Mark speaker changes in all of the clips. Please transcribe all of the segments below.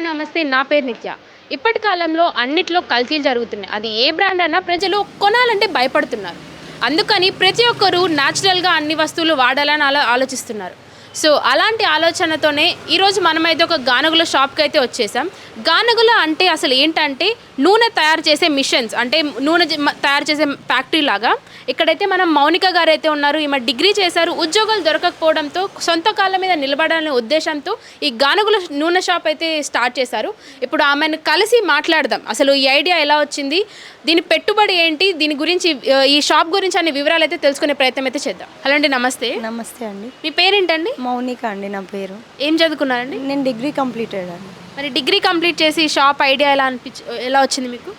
Speaker 1: Hello నమస్తే నా పేరు నిత్య. ఇప్పటి కాలంలో అన్నిట్లో కల్తీలు జరుగుతున్నాయి. అది ఏ బ్రాండ్ అయినా ప్రజలు కొనాలంటే భయపడుతున్నారు. అందుకని ప్రతి ఒక్కరూ న్యాచురల్గా అన్ని వస్తువులు వాడాలని అలా ఆలోచిస్తున్నారు. సో అలాంటి ఆలోచనతోనే ఈరోజు మనమైతే ఒక గానుగుల షాప్కి అయితే వచ్చేసాం. గానుగుల అంటే అసలు ఏంటంటే నూనె తయారు చేసే మిషన్స్ అంటే నూనె తయారు చేసే ఫ్యాక్టరీ లాగా. ఇక్కడైతే మనం మౌనిక గారు అయితే ఉన్నారు ఈమె డిగ్రీ చేశారు ఉద్యోగాలు దొరకకపోవడంతో సొంత కాళ్ళ మీద నిలబడాలనే ఉద్దేశంతో ఈ గానుగుల నూనె షాప్ అయితే స్టార్ట్ చేశారు. ఇప్పుడు ఆమెను కలిసి మాట్లాడదాం. అసలు ఈ ఐడియా ఎలా వచ్చింది? దీని పెట్టుబడి ఏంటి? దీని గురించి ఈ షాప్ గురించి అనే వివరాలు అయితే తెలుసుకునే ప్రయత్నం అయితే చేద్దాం. హలో అండి నమస్తే.
Speaker 2: నమస్తే అండి.
Speaker 1: మీ పేరేంటండి?
Speaker 2: మౌనిక అండి నా పేరు.
Speaker 1: ఏం చదువుకున్నారండి?
Speaker 2: నేను డిగ్రీ కంప్లీటెడ్ అండి
Speaker 1: మరి డిగ్రీ కంప్లీట్ చేసి షాప్ ఐడియా ఎలా అనిపించ ఎలా వచ్చింది మీకు?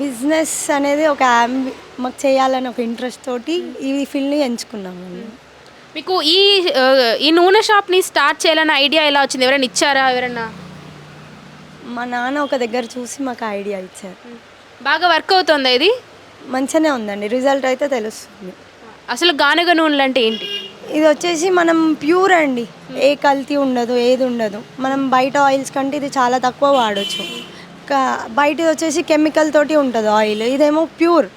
Speaker 2: బిజినెస్ అనేది ఒక అంబి మాకు చేయాలని ఒక ఇంట్రెస్ట్ తోటి ఈ ఫీల్డ్ని ఎంచుకున్నామండి
Speaker 1: మీకు ఈ ఆ, ఈ నూనె షాప్ని స్టార్ట్ చేయాలన్న ఐడియా ఎలా వచ్చింది? ఎవరైనా ఇచ్చారా? ఎవరైనా?
Speaker 2: మా నాన్న ఒక దగ్గర చూసి మాకు ఐడియా ఇచ్చారు.
Speaker 1: బాగా వర్క్ అవుతుందా ఇది?
Speaker 2: మంచిగానే ఉందండి. రిజల్ట్ అయితే తెలుస్తుంది.
Speaker 1: అసలు గానుగ నూనెలు అంటే ఏంటి?
Speaker 2: ఇది వచ్చేసి మనం ప్యూర్ అండి. ఏ కల్తీ ఉండదు ఏది ఉండదు. మనం బయట ఆయిల్స్ కంటే ఇది చాలా తక్కువ వాడచ్చు. బయట వచ్చేసి కెమికల్ తోటి ఉంటుంది ఆయిల్ ఇదేమో ప్యూర్.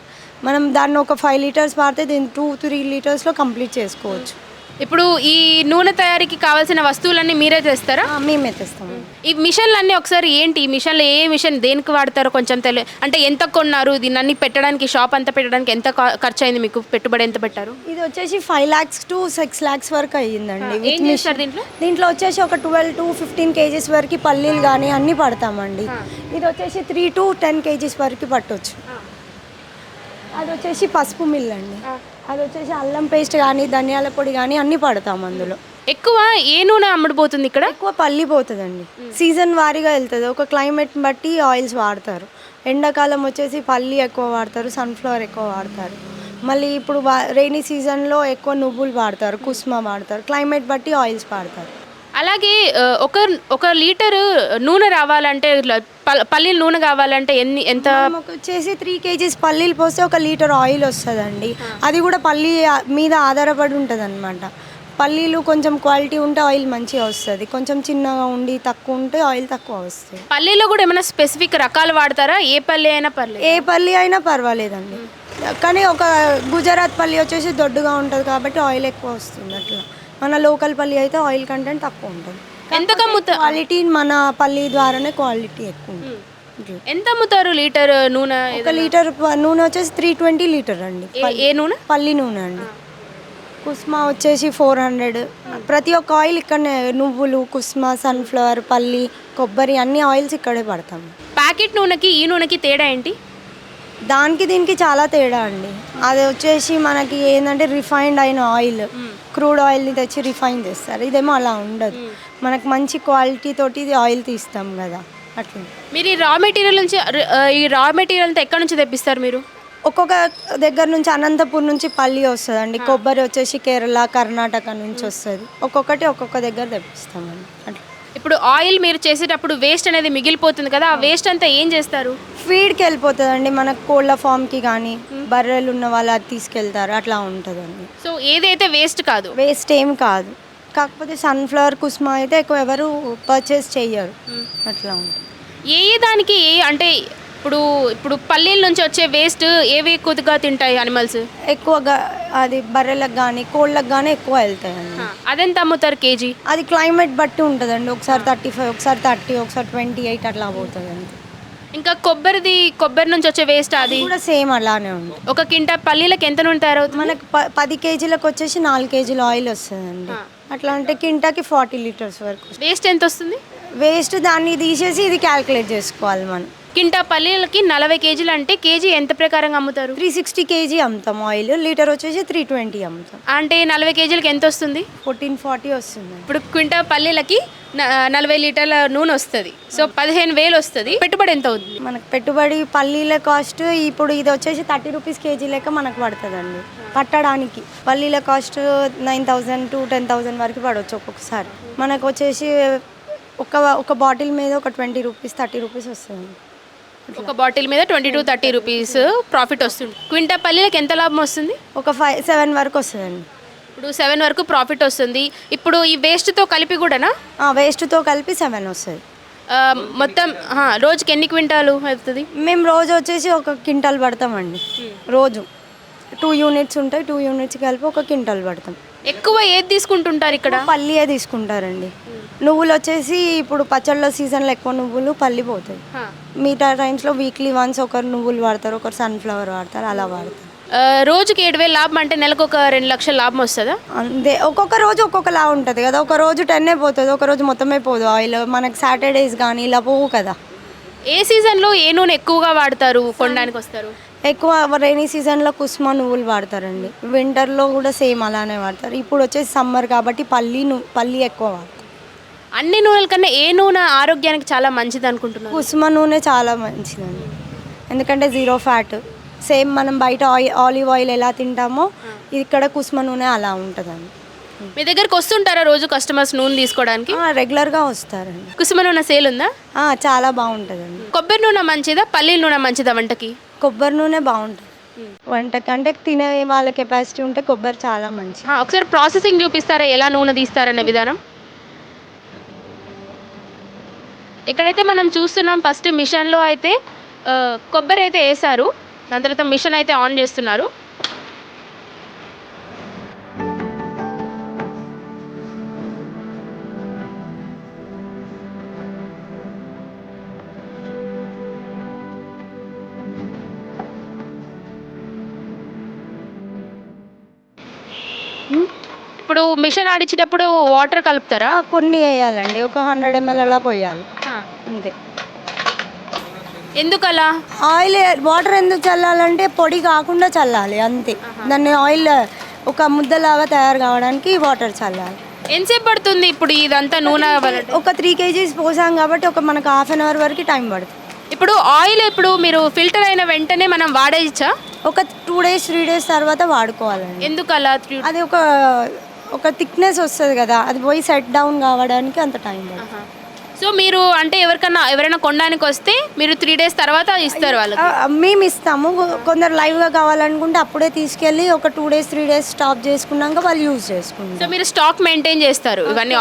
Speaker 2: మనం దాన్ని ఒక ఫైవ్ లీటర్స్ వాడితే దీన్ని టూ త్రీ లీటర్స్లో కంప్లీట్ చేసుకోవచ్చు.
Speaker 1: ఇప్పుడు ఈ నూనె తయారీకి కావాల్సిన వస్తువులన్నీ మీరే తెస్తారా?
Speaker 2: ఆ, మేమే తెస్తాము.
Speaker 1: ఈ మిషన్లు అన్నీ ఒకసారి ఏంటి? ఈ మిషన్లు ఏ మిషన్ దేనికి వాడతారో కొంచెం తెలియ అంటే ఎంత కొన్నారు? దీన్ని అన్ని పెట్టడానికి షాప్ అంతా పెట్టడానికి ఎంత కా- ఖర్చు అయింది మీకు పెట్టుబడి ఎంత పెట్టారు?
Speaker 2: ఇది వచ్చేసి five lakhs to six lakhs వరకు అయ్యిందండి.
Speaker 1: ఏం
Speaker 2: with
Speaker 1: చేస్తారు
Speaker 2: machine.
Speaker 1: దీంట్లో?
Speaker 2: దీంట్లో వచ్చేసి ఒక ట్వెల్వ్ టు ఫిఫ్టీన్ కేజీస్ వరకు పల్లీలు కానీ అన్నీ పడతామండి. ఇది వచ్చేసి త్రీ టు టెన్ కేజీస్ వరకు పట్టొచ్చు. అది వచ్చేసి పసుపు మిల్ అండి అది వచ్చేసి అల్లం పేస్ట్ కానీ ధనియాల పొడి కానీ అన్నీ పడతాం అందులో.
Speaker 1: ఎక్కువ ఏ నూనె అమ్ముడుపోతుంది ఇక్కడ?
Speaker 2: ఎక్కువ పల్లి పోతుందండి. సీజన్ వారీగా వెళ్తుంది. ఒక క్లైమేట్ బట్టి ఆయిల్స్ వాడతారు. ఎండాకాలం వచ్చేసి పల్లి ఎక్కువ వాడతారు సన్ఫ్లవర్ ఎక్కువ వాడతారు. మళ్ళీ ఇప్పుడు రైనీ సీజన్లో ఎక్కువ నువ్వులు వాడతారు కుస్మా వాడతారు. క్లైమేట్ బట్టి ఆయిల్స్ వాడతారు.
Speaker 1: అలాగే ఒక ఒక లీటరు నూనె రావాలంటే ఇట్లా పల్లీల నూనె కావాలంటే ఎన్ని ఎంత?
Speaker 2: వచ్చేసి త్రీ కేజీస్ పల్లీలు పోస్తే ఒక లీటర్ ఆయిల్ వస్తుందండి. అది కూడా పల్లి మీద ఆధారపడి ఉంటుంది అనమాట పల్లీలు కొంచెం క్వాలిటీ ఉంటే ఆయిల్ మంచిగా వస్తుంది. కొంచెం చిన్నగా ఉండి తక్కువ ఉంటే ఆయిల్ తక్కువ వస్తుంది.
Speaker 1: పల్లీలో కూడా ఏమైనా స్పెసిఫిక్ రకాలు వాడతారా? ఏ పల్లి అయినా పర్లేదు.
Speaker 2: ఏ పల్లి అయినా పర్వాలేదండి. కానీ ఒక గుజరాత్ పల్లి వచ్చేసి దొడ్డుగా ఉంటుంది కాబట్టి ఆయిల్ ఎక్కువ వస్తుంది అట్లా. మన లోకల్ పల్లి అయితే ఆయిల్ కంటెంట్ తక్కువ ఉంటుంది.
Speaker 1: ఎంత
Speaker 2: క్వాలిటీ మన పల్లి ద్వారానే క్వాలిటీ ఎక్కువ ఉంటుంది.
Speaker 1: ఎంత అమ్ముతారు లీటర్ నూనె
Speaker 2: ఒక లీటర్ నూనె వచ్చేసి త్రీ ట్వంటీ లీటర్ అండి.
Speaker 1: ఏ- ఏ నూనె?
Speaker 2: పల్లి నూనె అండి. కుస్మా వచ్చేసి ఫోర్ హండ్రెడ్ ప్రతి ఒక్క ఆయిల్ ఇక్కడనే నువ్వులు కుస్మా సన్ఫ్లవర్ పల్లి కొబ్బరి అన్ని ఆయిల్స్ ఇక్కడే పడతాం
Speaker 1: ప్యాకెట్ నూనెకి ఈ నూనెకి తేడా ఏంటి?
Speaker 2: దానికి దీనికి చాలా తేడా అండి. అది వచ్చేసి మనకి ఏంటంటే రిఫైన్డ్ అయిన ఆయిల్ క్రూడ్ ఆయిల్ని తెచ్చి రిఫైన్ చేస్తారు. ఇదేమో అలా ఉండదు. మనకు మంచి క్వాలిటీ తోటి ఇది ఆయిల్ తీస్తాం కదా. అట్లా.
Speaker 1: మీరు ఈ రా మెటీరియల్ నుంచి ఈ రా మెటీరియల్ అంతా ఎక్కడి నుంచి తెప్పిస్తారు మీరు?
Speaker 2: ఒక్కొక్క దగ్గర నుంచి అనంతపూర్ నుంచి పల్లి వస్తుందండి. కొబ్బరి వచ్చేసి కేరళ కర్ణాటక నుంచి వస్తుంది. ఒక్కొక్కటి ఒక్కొక్క దగ్గర తెప్పిస్తామండి. అట్లా.
Speaker 1: ఇప్పుడు ఆయిల్ మీరు చేసేటప్పుడు వేస్ట్ అనేది మిగిలిపోతుంది కదా ఆ వేస్ట్ అంతా ఏం చేస్తారు?
Speaker 2: ఫీడ్కి వెళ్ళిపోతుందండి మనకు కోళ్ళ ఫామ్కి కానీ బర్రెలు ఉన్న వాళ్ళు అది తీసుకెళ్తారు అట్లా ఉంటుందండి.
Speaker 1: సో ఏదైతే వేస్ట్ కాదు?
Speaker 2: వేస్ట్ ఏం కాదు. కాకపోతే సన్ఫ్లవర్ కుస్మా అయితే ఎక్కువ ఎవరు పర్చేస్ చెయ్యరు. అట్లా ఉంటుంది.
Speaker 1: ఏ ఏ దానికి ఏ అంటే ఇప్పుడు ఇప్పుడు పల్లీల నుంచి వచ్చే వేస్ట్ ఏవి ఎక్కువగా తింటాయి అనిమల్స్
Speaker 2: ఎక్కువగా అది బర్రెలకు కానీ కోళ్ళకు కానీ ఎక్కువ వెళ్తాయండి
Speaker 1: అదెంత అమ్ముతారు కేజీ?
Speaker 2: అది క్లైమేట్ బట్టి ఉంటుందండి. ఒకసారి థర్టీ ఫైవ్ ఒకసారి థర్టీ ఒకసారి ట్వంటీ ఎయిట్ అట్లా పోతుందండి
Speaker 1: ఇంకా కొబ్బరిది కొబ్బరి నుంచి వచ్చే వేస్ట్ అది?
Speaker 2: కూడా సేమ్ అలానే ఉంటుంది.
Speaker 1: ఒక కింటా పల్లీలకి ఎంత నూనె తయారవుతుంది?
Speaker 2: మనకు ప- పది కేజీలకు వచ్చేసి నాలుగు కేజీలు ఆయిల్ వస్తుందండి. అట్లా అంటే కింటాకి ఫార్టీ లీటర్స్ వరకు
Speaker 1: వేస్ట్ ఎంత వస్తుంది?
Speaker 2: వేస్ట్ దాన్ని తీసేసి ఇది క్యాల్కులేట్ చేసుకోవాలి మనం.
Speaker 1: కింటా పల్లీలకి నలభై కేజీలు అంటే కేజీ ఎంత ప్రకారంగా అమ్ముతారు?
Speaker 2: త్రీ సిక్స్టీ కేజీ అమ్ముతాం ఆయిల్. లీటర్ వచ్చేసి త్రీ ట్వంటీ అమ్ముతాం.
Speaker 1: అంటే నలభై కేజీలకి ఎంత వస్తుంది?
Speaker 2: ఫోర్టీన్ ఫార్టీ వస్తుంది.
Speaker 1: ఇప్పుడు క్వింటా పల్లీలకి నలభై లీటర్ల నూనె వస్తుంది. సో పదిహేను వేలు వస్తుంది. పెట్టుబడి ఎంత అవుతుంది?
Speaker 2: మనకు పెట్టుబడి పల్లీల కాస్ట్ ఇప్పుడు ఇది వచ్చేసి థర్టీ రూపీస్ కేజీ లెక్క మనకు పడుతుందండి. పట్టడానికి పల్లీల cost nine thousand to ten thousand వరకు పడవచ్చు ఒక్కొక్కసారి. మనకు వచ్చేసి ఒక ఒక బాటిల్ మీద ఒక ట్వంటీ రూపీస్ థర్టీ రూపీస్ వస్తుంది.
Speaker 1: ఒక బాటిల్ మీద twenty to thirty rupees profit వస్తుంది. క్వింటా పల్లీలకి ఎంత లాభం వస్తుంది?
Speaker 2: ఒక ఫైవ్ సెవెన్ వరకు వస్తుందండి.
Speaker 1: ఇప్పుడు సెవెన్ వరకు ప్రాఫిట్ వస్తుంది. ఇప్పుడు ఈ వేస్ట్తో కలిపి కూడానా?
Speaker 2: వేస్ట్తో కలిపి సెవెన్ వస్తుంది
Speaker 1: ఆ, మొత్తం ఆ, రోజుకి ఎన్ని క్వింటాలు అవుతుంది?
Speaker 2: మేము రోజు వచ్చేసి ఒక క్వింటాల్ పడతామండి. రోజు. టూ యూనిట్స్ ఉంటాయి టూ యూనిట్స్ కలిపి ఒక క్వింటాల్ పడతాం.
Speaker 1: ఎక్కువ ఏది తీసుకుంటుంటారు ఇక్కడ?
Speaker 2: పల్లియే తీసుకుంటారండి. నువ్వులు వచ్చేసి ఇప్పుడు పచ్చళ్ళ సీజన్లో ఎక్కువ నువ్వులు పల్లి పోతాయి.
Speaker 1: ఆ.
Speaker 2: మిగతా టైమ్స్లో వీక్లీ వన్స్ ఒకరు నువ్వులు వాడతారు ఒకరు సన్ఫ్లవర్ వాడతారు అలా వాడతారు.
Speaker 1: ఆ, రోజుకి ఏడు వేలు లాభం అంటే నెలకు ఒక రెండు లక్షల లాభం వస్తుందా?
Speaker 2: అంతే. ఒక్కొక్క రోజు ఒక్కొక్కలా ఉంటుంది కదా. ఒక రోజు టెన్నే పోతుంది ఒక రోజు మొత్తమే పోదు. ఆయిల్ మనకి సాటర్డేస్ కానీ ఇలా పోవు కదా.
Speaker 1: ఏ సీజన్లో ఏ నూనె ఎక్కువగా వాడతారు కొనడానికి వస్తారు?
Speaker 2: ఎక్కువ రైనీ సీజన్లో కుస్మా నువ్వులు వాడతారండి. వింటర్లో కూడా సేమ్ అలానే వాడతారు. ఇప్పుడు వచ్చేసి సమ్మర్ కాబట్టి పల్లి ను పల్లి ఎక్కువ వాడతారు.
Speaker 1: అన్ని నూనెల కన్నా ఏ నూనె ఆరోగ్యానికి చాలా మంచిది అనుకుంటున్నారు?
Speaker 2: కుసుమ నూనె చాలా మంచిదండి. ఎందుకంటే జీరో ఫ్యాట్ సేమ్ మనం బయట ఆయిల్ ఆలివ్ ఆయిల్ ఎలా తింటామో ఇక్కడ కుసుమ నూనె అలా ఉంటుందండి.
Speaker 1: మీ దగ్గరికి వస్తుంటారా రోజు కస్టమర్స్ నూనె తీసుకోవడానికి?
Speaker 2: ఆ, రెగ్యులర్గా వస్తారండి.
Speaker 1: కుసుమ నూనె సేల్ ఉందా?
Speaker 2: ఆ, చాలా బాగుంటుందండి.
Speaker 1: కొబ్బరి నూనె మంచిదా? పల్లీల నూనె మంచిదా వంటకి?
Speaker 2: కొబ్బరి నూనె బాగుంటుంది. వంటకంటే తినే వాళ్ళ కెపాసిటీ ఉంటే కొబ్బరి చాలా మంచి
Speaker 1: ఆ, ఒకసారి ప్రాసెసింగ్ చూపిస్తారా? ఎలా నూనె తీస్తారనే విధానం? ఇక్కడైతే మనం చూస్తున్నాం ఫస్ట్ మిషన్లో అయితే ఆ, కొబ్బరి అయితే వేశారు. దాని తర్వాత మిషన్ అయితే ఆన్ చేస్తున్నారు. ఇప్పుడు మిషన్ ఆడించేటప్పుడు వాటర్ కలుపుతారా?
Speaker 2: కొన్ని వేయాలండి. ఒక హండ్రెడ్ ఎంఎల్ అలా పోయాలి. అంతే.
Speaker 1: ఎందుకలా?
Speaker 2: ఆయిల్ వాటర్ ఎందుకు చల్లాలంటే పొడి కాకుండా చల్లాలి అంతే. దాన్ని ఆయిల్ ఒక ముద్దలాగా తయారు కావడానికి వాటర్ చల్లాలి.
Speaker 1: ఎంతసేపు పడుతుంది ఇప్పుడు ఇదంతా నూనె
Speaker 2: ఒక త్రీ కేజీస్ పోసాం కాబట్టి ఒక మనకు హాఫ్ అన్ అవర్ వరకు టైం పడుతుంది.
Speaker 1: ఇప్పుడు ఆయిల్ ఇప్పుడు మీరు ఫిల్టర్ అయిన వెంటనే మనం వాడేయచ్చా?
Speaker 2: ఒక టూ డేస్ త్రీ డేస్ తర్వాత వాడుకోవాలండి.
Speaker 1: ఎందుకు అలా
Speaker 2: అది ఒక ఒక థిక్నెస్ వస్తుంది కదా అది పోయి సెట్ డౌన్ కావడానికి అంత టైం పడుతుంది.
Speaker 1: సో మీరు అంటే ఎవరికన్నా ఎవరైనా కొనడానికి వస్తే మీరు త్రీ డేస్ తర్వాత ఇస్తారు వాళ్ళకి?
Speaker 2: ఆ, మేము ఇస్తాము. కొందరు లైవ్గా కావాలనుకుంటే అప్పుడే తీసుకెళ్ళి ఒక two days three days stop చేసుకున్నాక వాళ్ళు యూజ్
Speaker 1: సో
Speaker 2: చేసుకుంటారు
Speaker 1: మీరు స్టాక్ మెయింటైన్ చేస్తారు? ఇవన్నీ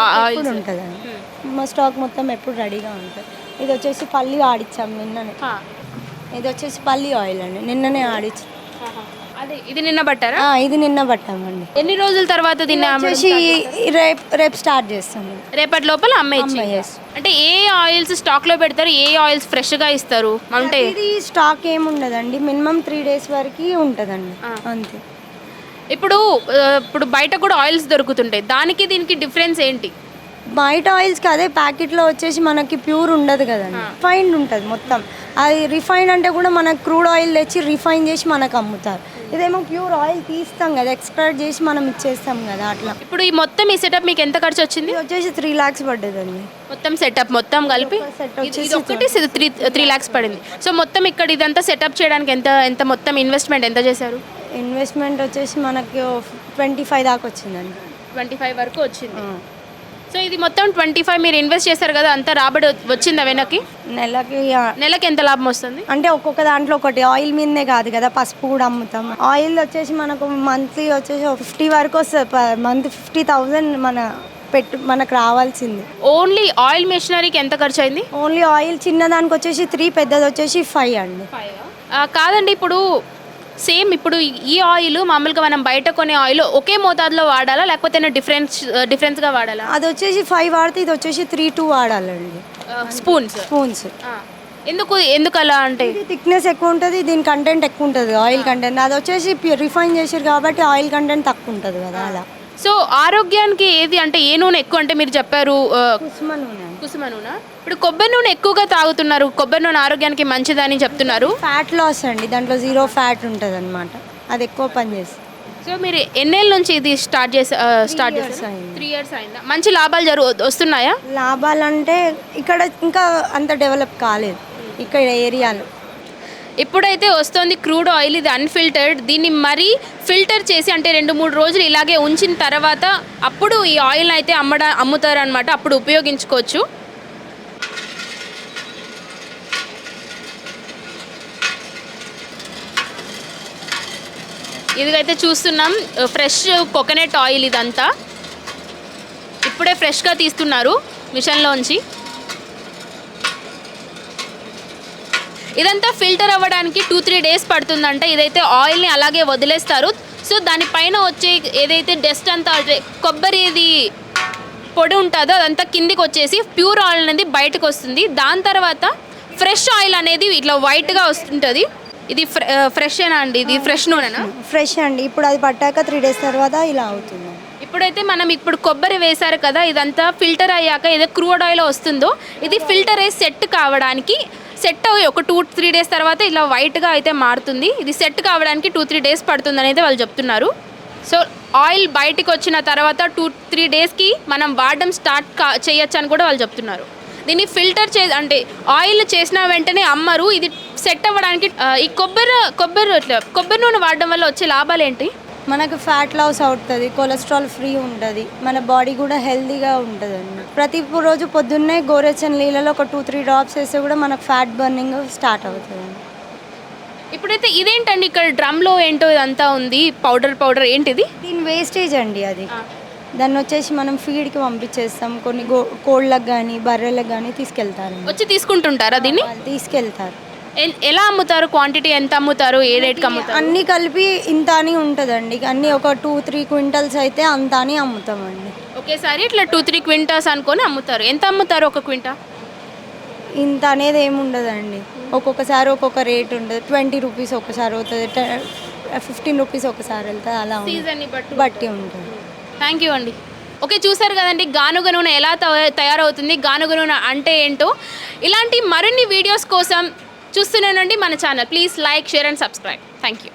Speaker 2: ఉంటుందండి మా స్టాక్ మొత్తం ఎప్పుడు రెడీగా ఉంటుంది. ఇది వచ్చేసి పల్లి ఆడిచ్చాం నిన్ననే. ఇది వచ్చేసి పల్లి ఆయిల్ అండి. నిన్ననే ఆడిచ్చి.
Speaker 1: అదే ఇది నిన్న పట్టారా?
Speaker 2: ఆ, ఇది నిన్న పట్టామండి.
Speaker 1: ఎన్ని రోజుల తర్వాత దీన్ని అమ్మడం
Speaker 2: వచ్చేసి రేపు రేపు స్టార్ట్ చేస్తాము
Speaker 1: రేపటి లోపల అమ్మేయచ్చు
Speaker 2: అమ్మేయచ్చు.
Speaker 1: అంటే ఏ ఆయిల్స్ స్టాక్లో పెడతారు ఏ ఆయిల్స్ ఫ్రెష్గా ఇస్తారు? అంటే
Speaker 2: ఇది స్టాక్ ఏమి ఉండదండి మినిమం త్రీ డేస్ వరకు ఉంటుందండి అంతే.
Speaker 1: ఇప్పుడు ఆ, ఇప్పుడు బయట కూడా ఆయిల్స్ దొరుకుతుంటాయి. దానికి దీనికి డిఫరెన్స్ ఏంటి?
Speaker 2: బయట ఆయిల్స్కి అదే ప్యాకెట్లో వచ్చేసి మనకి ప్యూర్ ఉండదు కదండి. రిఫైన్డ్ ఉంటుంది మొత్తం. అది రిఫైన్ అంటే కూడా మనకు క్రూడ్ ఆయిల్ తెచ్చి రిఫైన్ చేసి మనకు అమ్ముతారు. ఇదేమో ప్యూర్ ఆయిల్ తీస్తాం కదా ఎక్స్ట్రాక్ట్ చేసి మనం ఇచ్చేస్తాం కదా అట్లా.
Speaker 1: ఇప్పుడు ఈ మొత్తం ఈ సెటప్ మీకు ఎంత ఖర్చు వచ్చింది?
Speaker 2: వచ్చేసి త్రీ ల్యాక్స్ పడ్డదండి.
Speaker 1: మొత్తం సెటప్ మొత్తం కలిపి? ఒక్కటి త్రీ త్రీ ల్యాక్స్ పడింది. సో మొత్తం ఇక్కడ ఇదంతా సెటప్ చేయడానికి ఎంత ఎంత మొత్తం ఇన్వెస్ట్మెంట్ ఎంత చేశారు?
Speaker 2: ఇన్వెస్ట్మెంట్ వచ్చేసి మనకి ట్వంటీ ఫైవ్ దాకా వచ్చిందండి.
Speaker 1: ట్వంటీ ఫైవ్ వరకు వచ్చింది. సో ఇది మొత్తం ట్వంటీ ఫైవ్ మీరు ఇన్వెస్ట్ చేశారు కదా అంత రాబడి వచ్చిందా వెనక్కి?
Speaker 2: నెలకి
Speaker 1: నెలకి ఎంత లాభం వస్తుంది?
Speaker 2: అంటే ఒక్కొక్క దాంట్లో ఒకటి ఆయిల్ మీదనే కాదు కదా పసుపు కూడా అమ్ముతాం. ఆయిల్ వచ్చేసి మనకు మంత్లీ వచ్చేసి ఫిఫ్టీ వరకు వస్తుంది మంత్ ఫిఫ్టీ థౌజండ్ మన పెట్టు మనకు రావాల్సింది.
Speaker 1: ఓన్లీ ఆయిల్ మెషినరీకి ఎంత ఖర్చు అయింది?
Speaker 2: ఓన్లీ ఆయిల్ చిన్నదానికి వచ్చేసి త్రీ పెద్దది వచ్చేసి ఫైవ్ అండి.
Speaker 1: కాదండి ఇప్పుడు సేమ్ ఇప్పుడు ఈ ఆయిల్ మామూలుగా మనం బయట కొనే ఆయిల్ ఒకే మోతాదులో వాడాలా? లేకపోతే డిఫరెన్స్ డిఫరెన్స్గా వాడాలా?
Speaker 2: అది వచ్చేసి ఫైవ్ వాడితే ఇది వచ్చేసి త్రీ టూ వాడాలండి.
Speaker 1: స్పూన్స్
Speaker 2: స్పూన్స్
Speaker 1: ఎందుకు ఎందుకు అలా అంటే?
Speaker 2: థిక్నెస్ ఎక్కువ ఉంటుంది దీని కంటెంట్ ఎక్కువ ఉంటుంది ఆయిల్ కంటెంట్ అది వచ్చేసి రిఫైన్ చేసారు కాబట్టి ఆయిల్ కంటెంట్ తక్కువ ఉంటుంది కదా అలా.
Speaker 1: సో ఆరోగ్యానికి ఏది అంటే ఏ నూనె ఎక్కువ అంటే మీరు చెప్పారు
Speaker 2: కుసుమ నూనె
Speaker 1: కుసుమ నూనె. ఇప్పుడు కొబ్బరి నూనె ఎక్కువగా తాగుతున్నారు కొబ్బరి నూనె ఆరోగ్యానికి మంచిదని చెప్తున్నారు.
Speaker 2: ఫ్యాట్ లాస్ అండి దాంట్లో జీరో ఫ్యాట్ ఉంటుంది అనమాట అది ఎక్కువ పని చేస్తుంది.
Speaker 1: సో మీరు ఎన్నేళ్ళ నుంచి ఇది స్టార్ట్ చేసా స్టార్ట్
Speaker 2: అయింది.
Speaker 1: త్రీ ఇయర్స్ అయిందా? మంచి లాభాలు జరుగు వస్తున్నాయా?
Speaker 2: లాభాలంటే ఇక్కడ ఇంకా అంత డెవలప్ కాలేదు ఇక్కడ ఏరియాలో.
Speaker 1: ఇప్పుడైతే వస్తుంది క్రూడ్ ఆయిల్ ఇది అన్ఫిల్టర్డ్ దీన్ని మరీ ఫిల్టర్ చేసి అంటే రెండు మూడు రోజులు ఇలాగే ఉంచిన తర్వాత అప్పుడు ఈ ఆయిల్ అయితే అమ్మడ అమ్ముతారు అనమాట అప్పుడు ఉపయోగించుకోవచ్చు. ఇదిగైతే చూస్తున్నాం ఫ్రెష్ కోకోనట్ ఆయిల్ ఇదంతా. ఇప్పుడే ఫ్రెష్గా తీస్తున్నారు మిషన్లోంచి. ఇదంతా ఫిల్టర్ అవ్వడానికి టూ త్రీ డేస్ పడుతుందంట. ఇదైతే ఆయిల్ని అలాగే వదిలేస్తారు. సో దానిపైన వచ్చే ఏదైతే డస్ట్ అంతా కొబ్బరిది పొడి ఉంటుందో అదంతా కిందికి వచ్చేసి ప్యూర్ ఆయిల్ అనేది బయటకు వస్తుంది. దాని తర్వాత ఫ్రెష్ ఆయిల్ అనేది ఇట్లా వైట్గా వస్తుంటుంది. ఇది ఫ్రెష్ ఏనా అండి? ఇది ఫ్రెష్ నూనెనా?
Speaker 2: ఫ్రెష్ అండి. ఇప్పుడు అది పట్టాక త్రీ డేస్ తర్వాత ఇలా అవుతుంది.
Speaker 1: ఇప్పుడైతే మనం ఇప్పుడు కొబ్బరి వేశారు కదా ఇదంతా ఫిల్టర్ అయ్యాక ఏదో క్రూడ్ ఆయిల్ వస్తుందో ఇది ఫిల్టర్ అయ్యి సెట్ కావడానికి సెట్ అయ్యి ఒక టూ త్రీ డేస్ తర్వాత ఇలా వైట్గా అయితే మారుతుంది. ఇది సెట్ కావడానికి టూ త్రీ డేస్ పడుతుంది అనేది వాళ్ళు చెప్తున్నారు. సో ఆయిల్ బయటికి వచ్చిన తర్వాత టూ త్రీ డేస్కి మనం వాడడం స్టార్ట్ కా చేయొచ్చు అని కూడా వాళ్ళు చెప్తున్నారు. దీన్ని ఫిల్టర్ చే అంటే ఆయిల్ చేసిన వెంటనే అమ్మరు. ఇది సెట్ అవ్వడానికి ఈ కొబ్బరి కొబ్బరి కొబ్బరి నూనె వాడడం వల్ల వచ్చే లాభాలు ఏంటి
Speaker 2: మనకు ఫ్యాట్ లాస్ అవుతుంది కొలెస్ట్రాల్ ఫ్రీ ఉంటుంది మన బాడీ కూడా హెల్తీగా ఉంటుంది అండి ప్రతి రోజు పొద్దున్నే గోరెచ్చని నీళ్ళలో ఒక టూ త్రీ డ్రాప్స్ వేస్తే కూడా మనకు ఫ్యాట్ బర్నింగ్ స్టార్ట్ అవుతుంది
Speaker 1: ఇప్పుడైతే ఇదేంటండి ఇక్కడ డ్రమ్లో ఏంటో ఇదంతా ఉంది పౌడర్ పౌడర్ ఏంటిది?
Speaker 2: దీని వేస్టేజ్ అండి అది. దాన్ని వచ్చేసి మనం ఫీడ్కి పంపించేస్తాం కొన్ని గో కోళ్ళకి కానీ బర్రెలకు కానీ తీసుకెళ్తారు
Speaker 1: వచ్చి తీసుకుంటుంటారా దీన్ని?
Speaker 2: తీసుకెళ్తారు.
Speaker 1: ఎలా అమ్ముతారు? క్వాంటిటీ ఎంత అమ్ముతారు? ఏ రేట్కి అమ్ముతారు?
Speaker 2: అన్నీ కలిపి ఇంత అని ఉంటుందండి. అన్నీ ఒక టూ త్రీ క్వింటల్స్ అయితే అంత అని అమ్ముతామండి.
Speaker 1: ఒకేసారి ఇట్లా టూ త్రీ క్వింటాస్ అనుకొని అమ్ముతారు. ఎంత అమ్ముతారు ఒక క్వింటా?
Speaker 2: ఇంత అనేది ఏమి ఉండదండి. ఒక్కొక్కసారి ఒక్కొక్క రేట్ ఉంటుంది ట్వంటీ రూపీస్ ఒకసారి అవుతుంది. ఫిఫ్టీన్ రూపీస్ ఒకసారి వెళ్తుంది. అలా.
Speaker 1: సీజన్ని
Speaker 2: బట్టి ఉంటుంది.
Speaker 1: థ్యాంక్ యూ అండి. ఓకే చూసారు కదండి గానుగ నూనె ఎలా తయ- తయారవుతుంది గానుగ నూనె అంటే ఏంటో. ఇలాంటి మరిన్ని వీడియోస్ కోసం చూస్తూనేనండి మన channel. Please like share and subscribe thank you